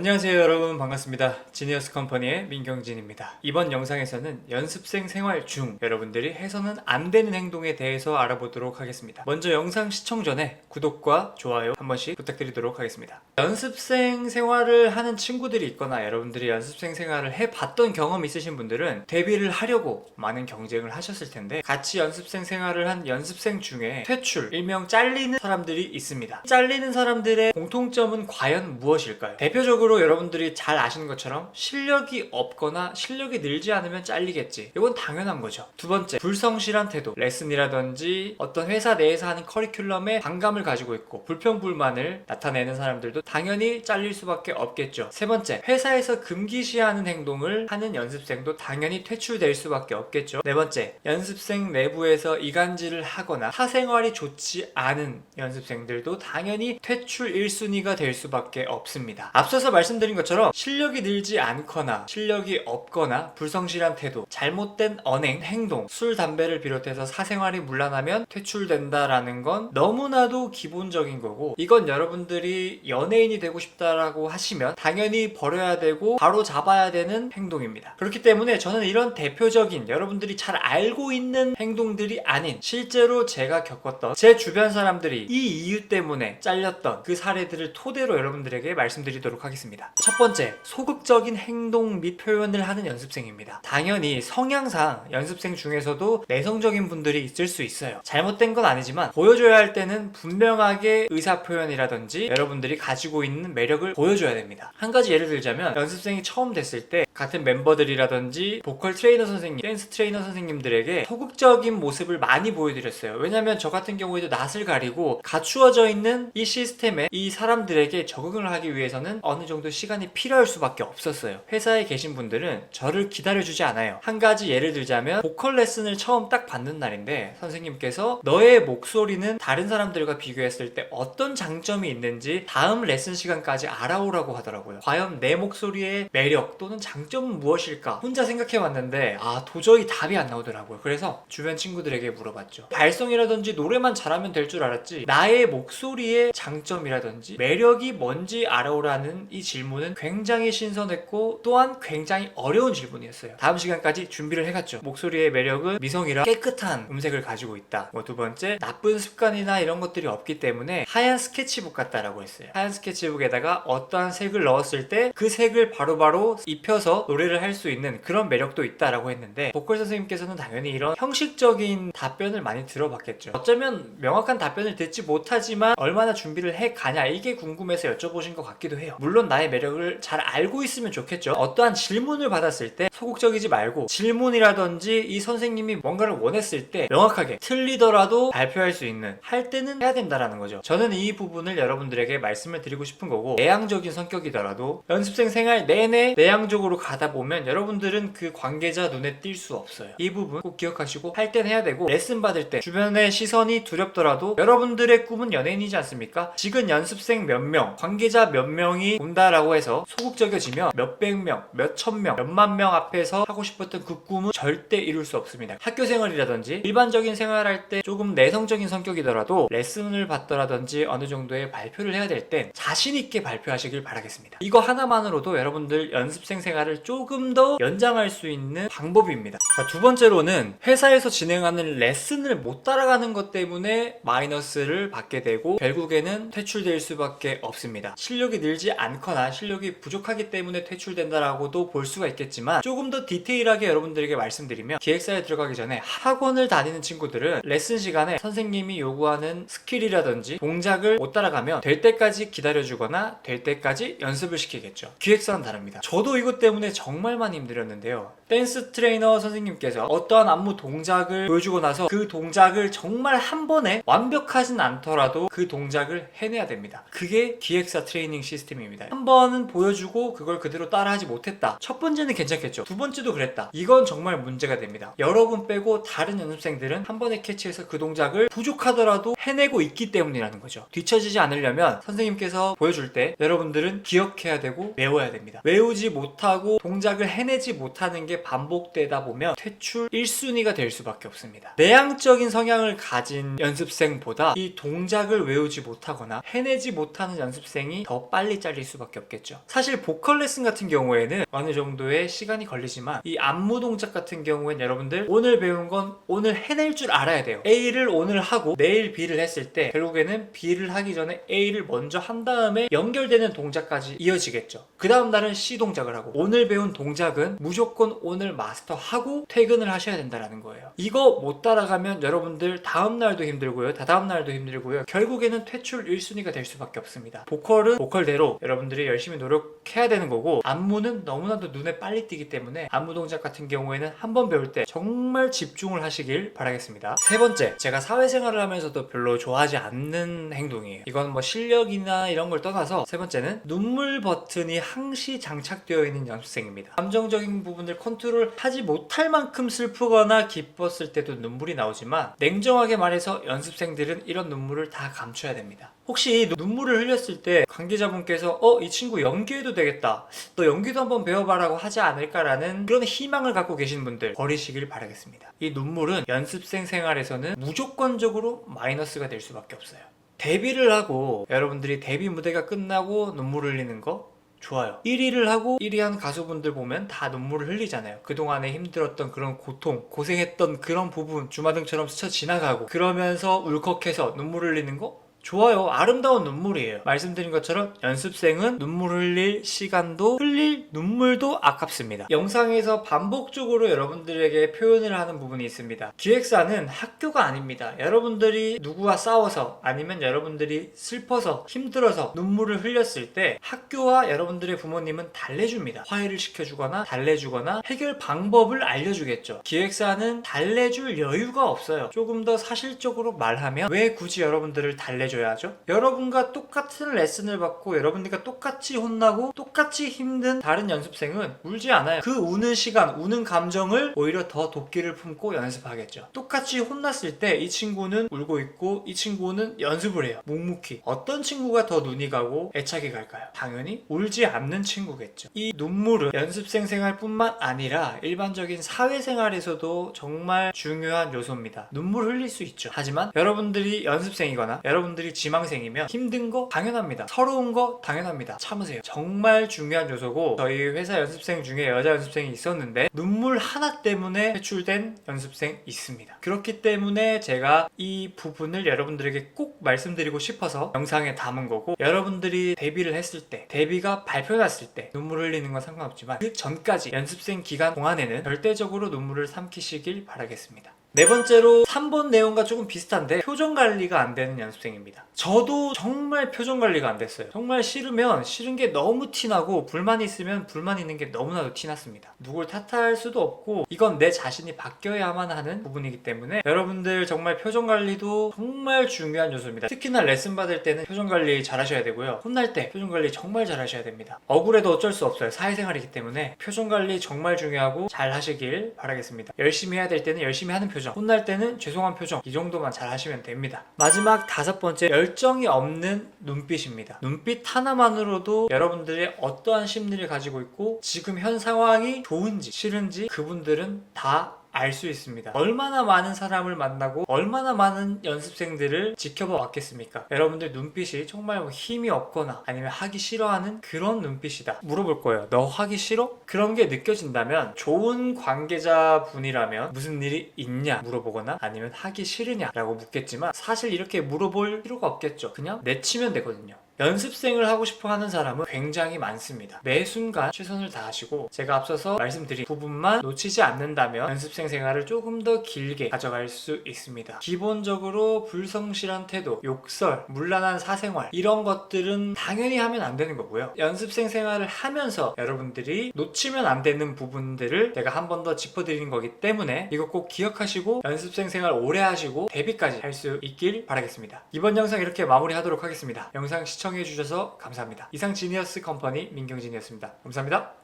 안녕하세요 여러분. 반갑습니다. 지니어스 컴퍼니의 민경진입니다. 이번 영상에서는 연습생 생활 중 여러분들이 해서는 안 되는 행동에 대해서 알아보도록 하겠습니다. 먼저 영상 시청 전에 구독과 좋아요 한 번씩 부탁드리도록 하겠습니다. 연습생 생활을 하는 친구들이 있거나 여러분들이 연습생 생활을 해봤던 경험 있으신 분들은 데뷔를 하려고 많은 경쟁을 하셨을 텐데 같이 연습생 생활을 한 연습생 중에 퇴출 일명 잘리는 사람들이 있습니다. 잘리는 사람들의 공통점은 과연 무엇일까요? 대표적으로 여러분들이 잘 아시는 것처럼 실력이 없거나 실력이 늘지 않으면 잘리겠지. 이건 당연한 거죠. 두 번째 불성실한 태도. 레슨이라든지 어떤 회사 내에서 하는 커리큘럼에 반감을 가지고 있고 불평불만을 나타내는 사람들도 당연히 잘릴 수밖에 없겠죠. 세 번째 회사에서 금기시하는 행동을 하는 연습생도 당연히 퇴출될 수밖에 없겠죠. 네 번째 연습생 내부에서 이간질을 하거나 사생활이 좋지 않은 연습생들도 당연히 퇴출 1순위가 될 수밖에 없습니다. 앞서서 말 씀드린 것처럼 실력이 늘지 않거나 실력이 없거나 불성실한 태도 잘못된 언행 행동 술 담배를 비롯해서 사생활이 문란하면 퇴출된다라는 건 너무나도 기본적인 거고 이건 여러분들이 연예인이 되고 싶다라고 하시면 당연히 버려야 되고 바로 잡아야 되는 행동입니다. 그렇기 때문에 저는 이런 대표적인 여러분들이 잘 알고 있는 행동들이 아닌 실제로 제가 겪었던 제 주변 사람들이 이 이유 때문에 잘렸던 그 사례들을 토대로 여러분들에게 말씀드리도록 하겠습니다. 첫 번째, 소극적인 행동 및 표현을 하는 연습생입니다. 당연히 성향상 연습생 중에서도 내성적인 분들이 있을 수 있어요. 잘못된 건 아니지만 보여줘야 할 때는 분명하게 의사 표현이라든지 여러분들이 가지고 있는 매력을 보여줘야 됩니다. 한 가지 예를 들자면 연습생이 처음 됐을 때 같은 멤버들이라든지 보컬 트레이너 선생님, 댄스 트레이너 선생님들에게 소극적인 모습을 많이 보여드렸어요. 왜냐면 저 같은 경우에도 낯을 가리고 갖추어져 있는 이 시스템에 이 사람들에게 적응을 하기 위해서는 어느 정도 시간이 필요할 수밖에 없었어요. 회사에 계신 분들은 저를 기다려주지 않아요. 한 가지 예를 들자면 보컬 레슨을 처음 딱 받는 날인데 선생님께서 너의 목소리는 다른 사람들과 비교했을 때 어떤 장점이 있는지 다음 레슨 시간까지 알아오라고 하더라고요. 과연 내 목소리의 매력 또는 장점은 무엇일까? 혼자 생각해 봤는데 아 도저히 답이 안 나오더라고요. 그래서 주변 친구들에게 물어봤죠. 발성이라든지 노래만 잘하면 될 줄 알았지 나의 목소리의 장점이라든지 매력이 뭔지 알아오라는 이 질문은 굉장히 신선했고 또한 굉장히 어려운 질문이었어요. 다음 시간까지 준비를 해갔죠. 목소리의 매력은 미성이라 깨끗한 음색을 가지고 있다. 뭐 두 번째 나쁜 습관이나 이런 것들이 없기 때문에 하얀 스케치북 같다라고 했어요. 하얀 스케치북에다가 어떠한 색을 넣었을 때 그 색을 바로바로 입혀서 노래를 할 수 있는 그런 매력도 있다라고 했는데 보컬 선생님께서는 당연히 이런 형식적인 답변을 많이 들어봤겠죠. 어쩌면 명확한 답변을 듣지 못하지만 얼마나 준비를 해 가냐 이게 궁금해서 여쭤보신 것 같기도 해요. 물론 나의 매력을 잘 알고 있으면 좋겠죠. 어떠한 질문을 받았을 때 소극적이지 말고 질문이라든지 이 선생님이 뭔가를 원했을 때 명확하게 틀리더라도 발표할 수 있는 할 때는 해야 된다라는 거죠. 저는 이 부분을 여러분들에게 말씀을 드리고 싶은 거고 내향적인 성격이더라도 연습생 생활 내내 내향적으로 가다 보면 여러분들은 그 관계자 눈에 띌 수 없어요. 이 부분 꼭 기억하시고 할 땐 해야 되고 레슨 받을 때 주변의 시선이 두렵더라도 여러분들의 꿈은 연예인이지 않습니까? 지금 연습생 몇 명, 관계자 몇 명이 온다 라고 해서 소극적이어지면 몇백 명, 몇천 명, 몇만 명 앞에서 하고 싶었던 그 꿈은 절대 이룰 수 없습니다. 학교 생활이라든지 일반적인 생활할 때 조금 내성적인 성격이더라도 레슨을 받더라든지 어느 정도의 발표를 해야 될 땐 자신 있게 발표하시길 바라겠습니다. 이거 하나만으로도 여러분들 연습생 생활을 조금 더 연장할 수 있는 방법입니다. 자, 두 번째로는 회사에서 진행하는 레슨을 못 따라가는 것 때문에 마이너스를 받게 되고 결국에는 퇴출될 수밖에 없습니다. 실력이 늘지 않 거나 실력이 부족하기 때문에 퇴출된다라고도 볼 수가 있겠지만 조금 더 디테일하게 여러분들에게 말씀드리면 기획사에 들어가기 전에 학원을 다니는 친구들은 레슨 시간에 선생님이 요구하는 스킬이라든지 동작을 못 따라가면 될 때까지 기다려주거나 될 때까지 연습을 시키겠죠. 기획사는 다릅니다. 저도 이것 때문에 정말 많이 힘들었는데요. 댄스 트레이너 선생님께서 어떠한 안무 동작을 보여주고 나서 그 동작을 정말 한 번에 완벽하진 않더라도 그 동작을 해내야 됩니다. 그게 기획사 트레이닝 시스템입니다. 한 번은 보여주고 그걸 그대로 따라하지 못했다. 첫 번째는 괜찮겠죠. 두 번째도 그랬다. 이건 정말 문제가 됩니다. 여러분 빼고 다른 연습생들은 한 번에 캐치해서 그 동작을 부족하더라도 해내고 있기 때문이라는 거죠. 뒤처지지 않으려면 선생님께서 보여줄 때 여러분들은 기억해야 되고 외워야 됩니다. 외우지 못하고 동작을 해내지 못하는 게 반복되다 보면 퇴출 1순위가 될 수밖에 없습니다. 내향적인 성향을 가진 연습생보다 이 동작을 외우지 못하거나 해내지 못하는 연습생이 더 빨리 잘릴 수밖에 수밖에 없겠죠. 사실 보컬 레슨 같은 경우에는 어느 정도의 시간이 걸리지만 이 안무 동작 같은 경우에는 여러분들 오늘 배운 건 오늘 해낼 줄 알아야 돼요. A를 오늘 하고 내일 B를 했을 때 결국에는 B를 하기 전에 A를 먼저 한 다음에 연결되는 동작까지 이어지겠죠. 그 다음 날은 C 동작을 하고 오늘 배운 동작은 무조건 오늘 마스터하고 퇴근을 하셔야 된다라는 거예요. 이거 못 따라가면 여러분들 다음 날도 힘들고요. 다다음 날도 힘들고요. 결국에는 퇴출 1순위가 될 수밖에 없습니다. 보컬은 보컬대로 여러분들이 열심히 노력해야 되는 거고 안무는 너무나도 눈에 빨리 띄기 때문에 안무 동작 같은 경우에는 한 번 배울 때 정말 집중을 하시길 바라겠습니다. 세 번째, 제가 사회생활을 하면서도 별로 좋아하지 않는 행동이에요. 이건 뭐 실력이나 이런 걸 떠나서 세 번째는 눈물 버튼이 항시 장착되어 있는 연습생입니다. 감정적인 부분을 컨트롤 하지 못할 만큼 슬프거나 기뻤을 때도 눈물이 나오지만 냉정하게 말해서 연습생들은 이런 눈물을 다 감춰야 됩니다. 혹시 눈물을 흘렸을 때 관계자분께서 어, 이 친구 연기해도 되겠다. 너 연기도 한번 배워봐라고 하지 않을까라는 그런 희망을 갖고 계신 분들 버리시길 바라겠습니다. 이 눈물은 연습생 생활에서는 무조건적으로 마이너스가 될 수밖에 없어요. 데뷔를 하고 여러분들이 데뷔 무대가 끝나고 눈물 흘리는 거 좋아요. 1위를 하고 1위 한 가수분들 보면 다 눈물을 흘리잖아요. 그동안에 힘들었던 그런 고통, 고생했던 그런 부분 주마등처럼 스쳐 지나가고 그러면서 울컥해서 눈물 흘리는 거 좋아요. 아름다운 눈물이에요. 말씀드린 것처럼 연습생은 눈물 흘릴 시간도 흘릴 눈물도 아깝습니다. 영상에서 반복적으로 여러분들에게 표현을 하는 부분이 있습니다. 기획사는 학교가 아닙니다. 여러분들이 누구와 싸워서 아니면 여러분들이 슬퍼서 힘들어서 눈물을 흘렸을 때 학교와 여러분들의 부모님은 달래줍니다. 화해를 시켜주거나 달래주거나 해결 방법을 알려주겠죠. 기획사는 달래줄 여유가 없어요. 조금 더 사실적으로 말하면 왜 굳이 여러분들을 달래 줘야 하죠? 여러분과 똑같은 레슨을 받고 여러분들과 똑같이 혼나고 똑같이 힘든 다른 연습생은 울지 않아요. 그 우는 시간, 우는 감정을 오히려 더 도끼를 품고 연습하겠죠. 똑같이 혼났을 때 이 친구는 울고 있고 이 친구는 연습을 해요. 묵묵히. 어떤 친구가 더 눈이 가고 애착이 갈까요? 당연히 울지 않는 친구겠죠. 이 눈물은 연습생 생활뿐만 아니라 일반적인 사회생활에서도 정말 중요한 요소입니다. 눈물 흘릴 수 있죠. 하지만 여러분들이 연습생이거나 여러분들 이 지망생이면 힘든 거 당연합니다. 서러운 거 당연합니다. 참으세요. 정말 중요한 요소고 저희 회사 연습생 중에 여자 연습생이 있었는데 눈물 하나 때문에 퇴출된 연습생 있습니다. 그렇기 때문에 제가 이 부분을 여러분들에게 꼭 말씀드리고 싶어서 영상에 담은 거고 여러분들이 데뷔를 했을 때 데뷔가 발표 났을 때 눈물 흘리는 건 상관없지만 그 전까지 연습생 기간 동안에는 절대적으로 눈물을 삼키시길 바라겠습니다. 네 번째로 3번 내용과 조금 비슷한데 표정 관리가 안 되는 연습생입니다. 저도 정말 표정 관리가 안 됐어요. 정말 싫으면 싫은 게 너무 티나고 불만 있으면 불만 있는 게 너무나도 티났습니다. 누굴 탓할 수도 없고 이건 내 자신이 바뀌어야만 하는 부분이기 때문에 여러분들 정말 표정 관리도 정말 중요한 요소입니다. 특히나 레슨 받을 때는 표정 관리 잘 하셔야 되고요. 혼날 때 표정 관리 정말 잘 하셔야 됩니다. 억울해도 어쩔 수 없어요. 사회생활이기 때문에 표정 관리 정말 중요하고 잘 하시길 바라겠습니다. 열심히 해야 될 때는 열심히 하는 표정, 혼날 때는 죄송한 표정 이 정도만 잘 하시면 됩니다. 마지막 다섯 번째 열정이 없는 눈빛입니다. 눈빛 하나만으로도 여러분들의 어떠한 심리를 가지고 있고 지금 현 상황이 좋은지 싫은지 그분들은 다 알 수 있습니다. 얼마나 많은 사람을 만나고 얼마나 많은 연습생들을 지켜봐 왔겠습니까? 여러분들 눈빛이 정말 뭐 힘이 없거나 아니면 하기 싫어하는 그런 눈빛이다. 물어볼 거예요. 너 하기 싫어? 그런 게 느껴진다면 좋은 관계자분이라면 무슨 일이 있냐 물어보거나 아니면 하기 싫으냐 라고 묻겠지만 사실 이렇게 물어볼 필요가 없겠죠. 그냥 내치면 되거든요. 연습생을 하고 싶어 하는 사람은 굉장히 많습니다. 매 순간 최선을 다하시고 제가 앞서서 말씀드린 부분만 놓치지 않는다면 연습생 생활을 조금 더 길게 가져갈 수 있습니다. 기본적으로 불성실한 태도, 욕설, 문란한 사생활 이런 것들은 당연히 하면 안 되는 거고요. 연습생 생활을 하면서 여러분들이 놓치면 안 되는 부분들을 제가 한 번 더 짚어드리는 거기 때문에 이거 꼭 기억하시고 연습생 생활 오래 하시고 데뷔까지 할 수 있길 바라겠습니다. 이번 영상 이렇게 마무리하도록 하겠습니다. 영상 시청해주셔서 감사합니다. 이상 지니어스 컴퍼니 민경진이었습니다. 감사합니다.